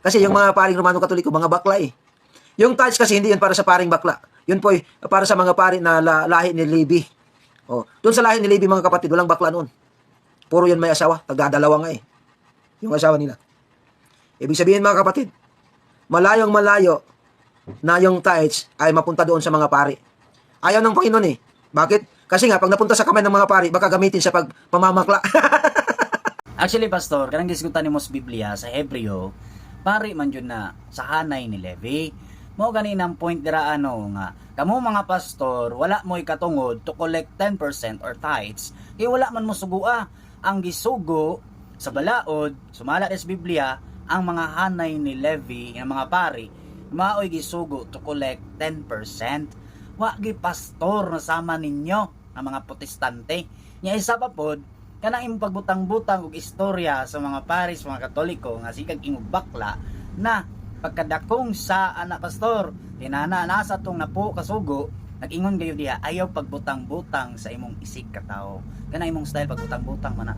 Kasi yung mga paring Romano Katoliko, mga bakla eh. Yung tithes kasi hindi yun para sa paring bakla. Yun po ay para sa mga pari na la- lahi ni Levi. Oh, doon sa lahi ni Levi mga kapatid, walang bakla noon. Puro yun may asawa, tagadalawa nga eh. Yung asawa nila. Ibig sabihin mga kapatid, malayong malayo na yung tithes ay mapunta doon sa mga pari. Ayaw ng Panginoon eh. Bakit? Kasi nga, pag napunta sa kamay ng mga pari, baka gamitin sa pagpamamakla. Actually, Pastor, kanang diskutan ni Mos Biblia sa Hebreo, pari man yun na sa hanay ni Levi. Mo ganinang point dira ano nga, kamo mga pastor, wala mo ikatungod to collect 10% or tithes, kay wala man mo sugua. Ang gisugo sa balaod, sumala sa Biblia, ang mga hanay ni Levi, ang mga pari, maoy gisugo to collect 10%. Wa gi pastor na sama ninyo ang mga protestante. Nya isa pa pod, kanang imong pagbutang-butang og istorya sa mga paris, mga katoliko nga sikag imong bakla na pagkadakong sa anak pastor tinana nasa tong napo kasugo nag-ingon gayo diha ayaw pagbutang-butang sa imong isig ka tao. Kana imong style pagbutang-butang man